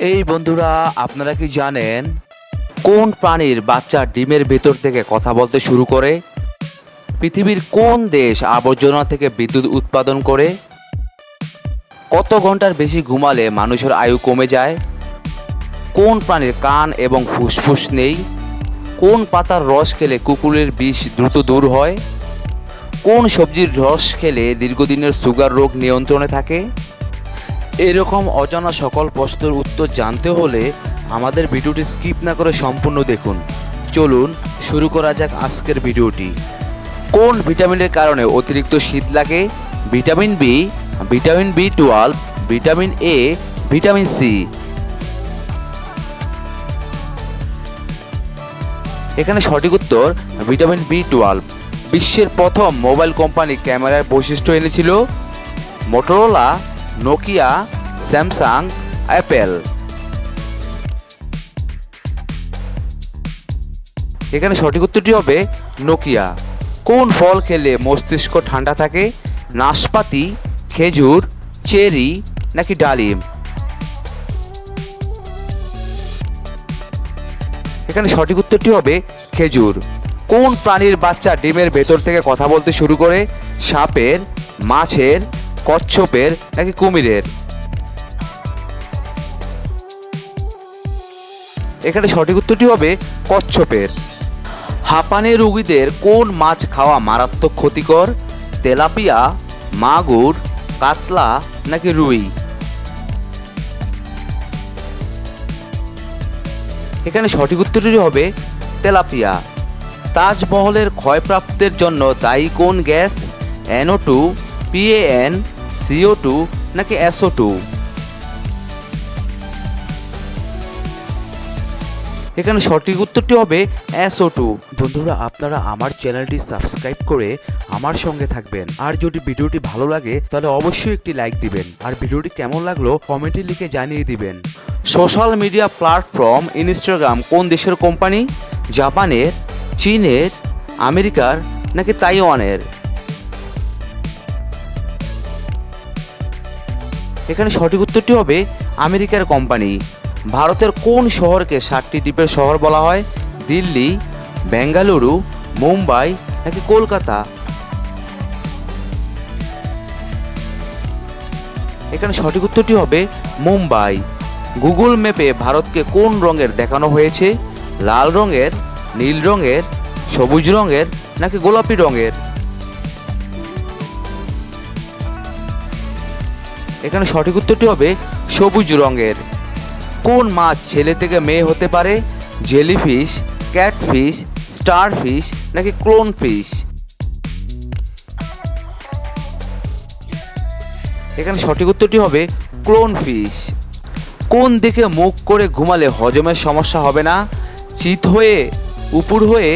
এই বন্ধুরা, আপনারা কি জানেন কোন প্রাণীর বাচ্চা ডিমের ভেতর থেকে কথা বলতে শুরু করে? পৃথিবীর কোন দেশ আবর্জনা থেকে বিদ্যুৎ উৎপাদন করে? কত ঘণ্টার বেশি ঘুমালে মানুষের আয়ু কমে যায়? কোন প্রাণীর কান এবং ফুসফুস নেই? কোন পাতার রস খেলে কুকুরের বিষ দ্রুত দূর হয়? কোন সবজির রস খেলে দীর্ঘদিনের সুগার রোগ নিয়ন্ত্রণে থাকে? এরকম অজানা সকল প্রশ্নের উত্তর জানতে হলে আমাদের ভিডিওটি স্কিপ না করে সম্পূর্ণ দেখুন। চলুন শুরু করা যাক আজকের ভিডিওটি। কোন ভিটামিনের কারণে অতিরিক্ত শীত লাগে? Vitamin B vitamin B twelve, vitamin A, vitamin C. এখানে সঠিক উত্তর, ভিটামিন বি টুয়েলভ। বিশ্বের প্রথম মোবাইল কোম্পানি ক্যামেরার বৈশিষ্ট্য এনেছিল মোটোরোলা নোকিয়া স্যামসাং অ্যাপেল এখানে সঠিক উত্তরটি হবে নোকিয়া কোন ফল খেলে মস্তিষ্ক ঠান্ডা থাকে? নাশপাতি, খেজুর, চেরি নাকি ডালিম? এখানে সঠিক উত্তরটি হবে খেজুর। কোন প্রাণীর বাচ্চা ডিমের ভেতর থেকে কথা বলতে শুরু করে? সাপের, মাছের কচ্ছপের নাকি কুমিরের? এখানে সঠিক উত্তরটি হবে কচ্ছপের। হাঁপানি রুগীদের কোন মাছ খাওয়া মারাত্মক ক্ষতিকর? তেলাপিয়া, মাগুর, কাতলা নাকি রুই? এখানে সঠিক উত্তরটি হবে তেলাপিয়া। তাজমহলের ক্ষয়প্রাপ্তের জন্য দায়ী কোন gas? NO two PAN CO two নাকি এসও টু এখানে সঠিক উত্তরটি হবে এসও টু বন্ধুরা আপনারা আমার চ্যানেলটি সাবস্ক্রাইব করে আমার সঙ্গে থাকবেন। আর যদি ভিডিওটি ভালো লাগে তাহলে অবশ্যই একটি লাইক দিবেন। আর ভিডিওটি কেমন লাগল কমেন্টে লিখে জানিয়ে দিবেন। সোশ্যাল মিডিয়া প্ল্যাটফর্ম ইনস্টাগ্রাম কোন দেশের কোম্পানি? জাপানের চীনের আমেরিকার নাকি তাইওয়ানের? এখানে সঠিক উত্তরটি হবে আমেরিকার কোম্পানি। ভারতের কোন শহরকে সাতটি দ্বীপের শহর বলা হয়? দিল্লি, বেঙ্গালুরু, মুম্বাই নাকি কলকাতা? এখানে সঠিক উত্তরটি হবে মুম্বাই। গুগল ম্যাপে ভারতকে কোন রঙের দেখানো হয়েছে? লাল রঙের, নীল রঙের, সবুজ রঙের নাকি গোলাপি রঙের? এখানে সঠিক উত্তরটি হবে সবুজ রঙের। কোন মাছ ছেলে থেকে মেয়ে হতে পারে? জেলিফিশ, ক্যাটফিশ, স্টারফিশ নাকি ক্লোন ফিশ এখানে সঠিক উত্তরটি হবে ক্লোন ফিশ কোন দিকে মুখ করে ঘুমালে হজমের সমস্যা হবে না? চিত হয়ে, উপর হয়ে,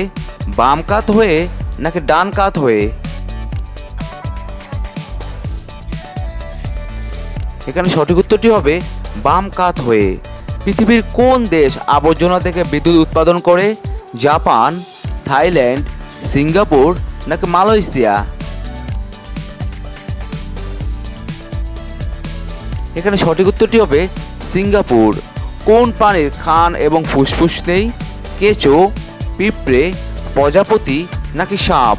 বাম কাত হয়ে নাকি ডান কাত হয়ে? এখানে সঠিক উত্তরটি হবে বাম কাত হয়ে। পৃথিবীর কোন দেশ আবর্জনা থেকে বিদ্যুৎ উৎপাদন করে? জাপান, থাইল্যান্ড, সিঙ্গাপুর নাকি মালয়েশিয়া? এখানে সঠিক উত্তরটি হবে সিঙ্গাপুর। কোন প্রাণীর খান এবং ফুসফুস নেই? কেঁচো, পিঁপড়ে, প্রজাপতি নাকি সাপ?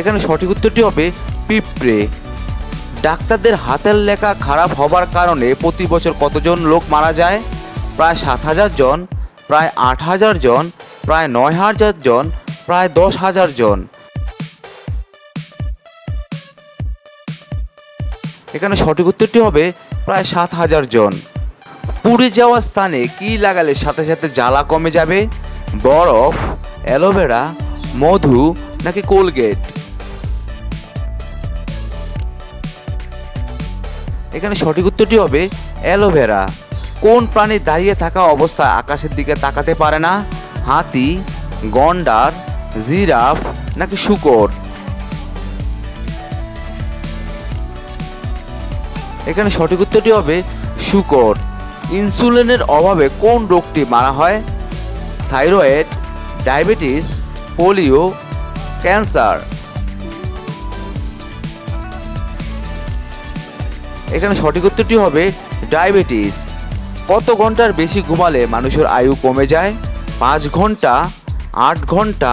এখানে সঠিক উত্তরটি হবে পিঁপড়ে। ডাক্তারদের হাতের লেখা খারাপ হবার কারণে প্রতি বছর কতজন লোক মারা যায়? প্রায় সাত হাজার জন, প্রায় আট হাজার জন, প্রায় নয় হাজার জন, প্রায় দশ হাজার জন। এখানে সঠিক উত্তরটি হবে প্রায় সাত হাজার জন। পুড়ে যাওয়া স্থানে কি লাগালে সাথে সাথে জ্বালা কমে যাবে? বরফ, অ্যালোভেরা, মধু নাকি কোলগেট? এখানে সঠিক উত্তরটি হবে অ্যালোভেরা। কোন প্রাণী দাঁড়িয়ে থাকা অবস্থায় আকাশের দিকে তাকাতে পারে না? হাতি, গন্ডার, জিরাফ নাকি শুকর? এখানে সঠিক উত্তরটি হবে শুকর। ইনসুলিনের অভাবে কোন রোগটি মারা হয়? Thyroid, diabetes, polio, cancer. এখানে সঠিক উত্তরটি হবে ডায়াবেটিস। কত ঘণ্টার বেশি ঘুমালে মানুষের আয়ু কমে যায়? পাঁচ ঘণ্টা, আট ঘণ্টা,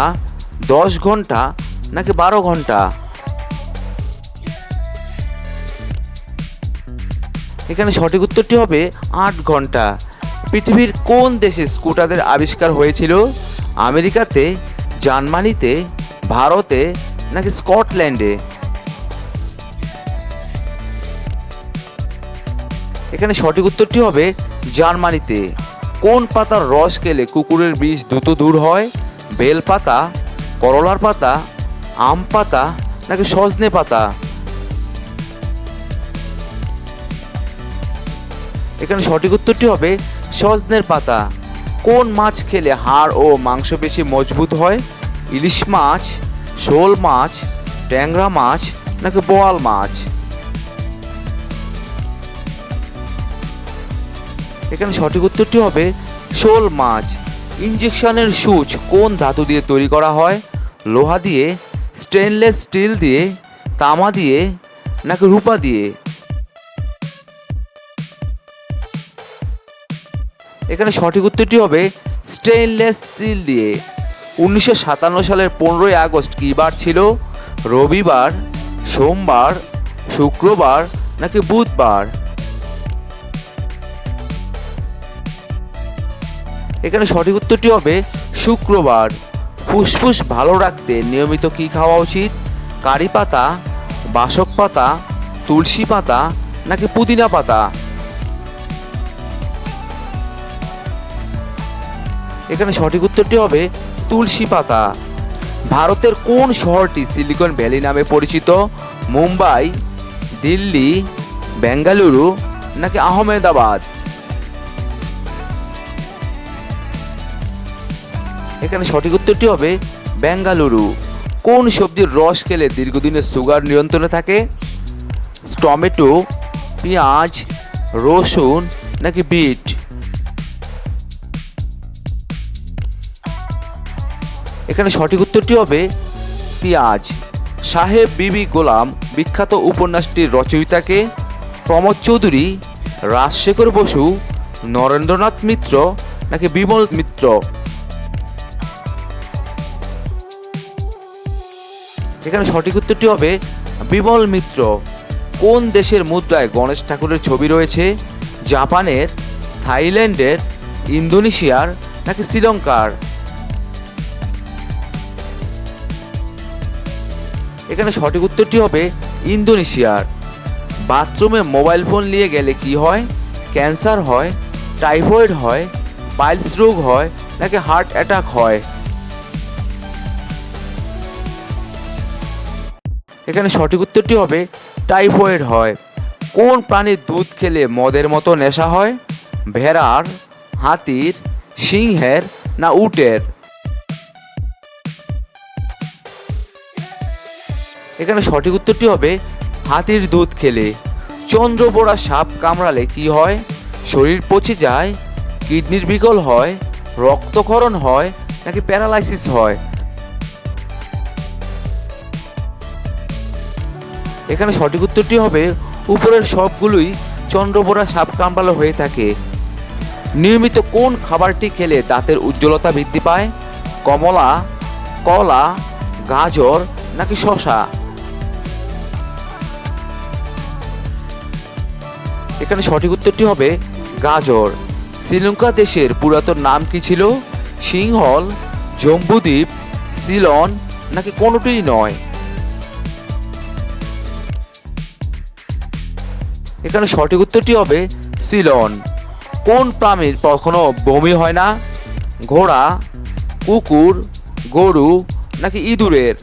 দশ ঘণ্টা, নাকি বারো ঘণ্টা? এখানে সঠিক উত্তরটি হবে আট ঘণ্টা। পৃথিবীর কোন দেশে স্কুটারদের আবিষ্কার হয়েছিল? আমেরিকাতে, জার্মানিতে, ভারতে, নাকি স্কটল্যান্ডে? এখানে সঠিক উত্তরটি হবে জার্মানিতে। কোন পাতার রস খেলে কুকুরের বিষ দ্রুত দূর হয়? বেল পাতা, করলার পাতা, আম পাতা নাকি সজনে পাতা? এখানে সঠিক উত্তরটি হবে সজনের পাতা। কোন মাছ খেলে হাড় ও মাংস বেশি মজবুত হয়? ইলিশ মাছ, শোল মাছ, ট্যাংরা মাছ নাকি বোয়াল মাছ? এখানে সঠিক উত্তরটি হবে শোল মাছ। ইঞ্জেকশনের সুচ কোন ধাতু দিয়ে তৈরি করা হয়? লোহা দিয়ে, স্টেনলেস স্টিল দিয়ে, তামা দিয়ে, নাকি রূপা দিয়ে? এখানে সঠিক উত্তরটি হবে স্টেনলেস স্টিল দিয়ে। উনিশশো সাতান্ন সালের পনেরোই আগস্ট কী বার ছিল? রবিবার, সোমবার, শুক্রবার, নাকি বুধবার? এখানে সঠিক উত্তরটি হবে শুক্রবার। ফুসফুস ভালো রাখতে নিয়মিত কি খাওয়া উচিত? কারি পাতা, বাসক পাতা, তুলসী পাতা নাকি পুদিনা পাতা? এখানে সঠিক উত্তরটি হবে তুলসী পাতা। ভারতের কোন শহরটি সিলিকন ভ্যালি নামে পরিচিত? মুম্বাই, দিল্লি, বেঙ্গালুরু নাকি আহমেদাবাদ? এখানে সঠিক উত্তরটি হবে বেঙ্গালুরু। কোন সবজির রস খেলে দীর্ঘদিনের সুগার নিয়ন্ত্রণে থাকে? টমেটো, পেঁয়াজ, রসুন নাকি বিট? এখানে সঠিক উত্তরটি হবে পেঁয়াজ। সাহেব বিবি গোলাম বিখ্যাত উপন্যাসটির রচয়িতাকে প্রমোদ চৌধুরী, রাজশেখর বসু, নরেন্দ্রনাথ মিত্র নাকি বিমল মিত্র? এখানে সঠিক উত্তরটি হবে বিমল মিত্র। কোন দেশের মুদ্রায় গণেশ ঠাকুরের ছবি রয়েছে? জাপানের, থাইল্যান্ডের, ইন্দোনেশিয়ার নাকি শ্রীলঙ্কার? এখানে সঠিক উত্তরটি হবে ইন্দোনেশিয়ার। বাথরুমে মোবাইল ফোন নিয়ে গেলে কি হয়? ক্যান্সার হয়, টাইফয়েড হয় পাইলস রোগ হয় নাকি হার্ট অ্যাটাক হয়? এখানে সঠিক উত্তরটি হবে টাইফয়েড হয়। কোন প্রাণীর দুধ খেলে মদের মতো নেশা হয়? ভেড়ার, হাতির, সিংহের না উটের? এখানে সঠিক উত্তরটি হবে হাতির দুধ খেলে। চন্দ্রবোড়া সাপ কামড়ালে কি হয়? শরীর পচে যায়, কিডনির বিকল হয়, রক্তক্ষরণ হয় নাকি প্যারালাইসিস হয়? এখানে সঠিক উত্তরটি হবে, উপরের সবগুলোই চন্দ্রবোড়া সাপ কামড়ালো হয়ে থাকে। নিয়মিত কোন খাবারটি খেলে দাঁতের উজ্জ্বলতা বৃদ্ধি পায়? কমলা, কলা, গাজর নাকি শশা এখানে সঠিক উত্তরটি হবে, গাজর। শ্রীলঙ্কা দেশের পুরাতন নাম কি ছিল? সিংহল, জম্বুদ্বীপ, সিলন নাকি কোনোটিই নয়? এখানে সঠিক উত্তরটি হবে সিলন। কোন প্রাণীর কখনো বমি হয় না? ঘোড়া, কুকুর, গরু নাকি ইঁদুরের?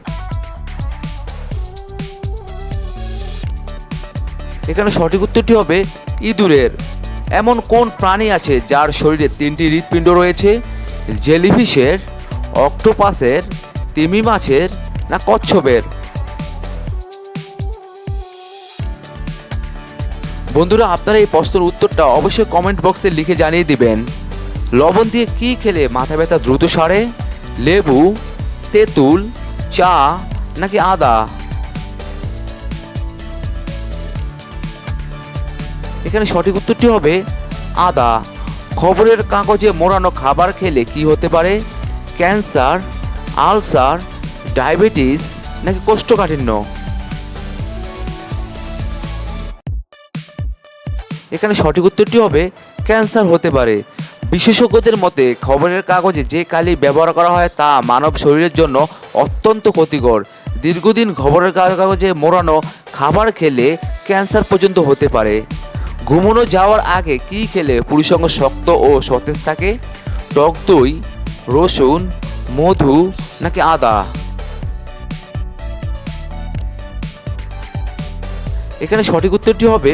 এখানে সঠিক উত্তরটি হবে ইঁদুরের। এমন কোন প্রাণী আছে যার শরীরে তিনটি হৃৎপিণ্ড রয়েছে? জেলিফিশের, অক্টোপাসের, তিমি মাছের না কচ্ছপের? বন্ধুরা, আপনারা এই প্রশ্নের উত্তরটা অবশ্যই কমেন্ট বক্সে লিখে জানিয়ে দিবেন। লবণ দিয়ে কি খেলে মাথা ব্যথা দ্রুত সারে? লেবু, তেঁতুল, চা নাকি আদা? এখানে সঠিক উত্তরটি হবে আদা। খবরের কাগজে মোড়ানো খাবার খেলে কি হতে পারে? ক্যান্সার, আলসার, ডায়াবেটিস নাকি কোষ্ঠকাঠিন্য? এখানে সঠিক উত্তরটি হবে ক্যান্সার হতে পারে। বিশেষজ্ঞদের মতে খবরের কাগজে যে কালি ব্যবহার করা হয় তা মানব শরীরের জন্য অত্যন্ত ক্ষতিকর। দীর্ঘদিন খবরের কাগজে মোড়ানো খাবার খেলে ক্যান্সার পর্যন্ত হতে পারে। ঘুমানো যাওয়ার আগে কি খেলে পুরুষঙ্গ শক্ত ও সতেজ থাকে? টক দই, রসুন, মধু নাকি আদা? এখানে সঠিক উত্তরটি হবে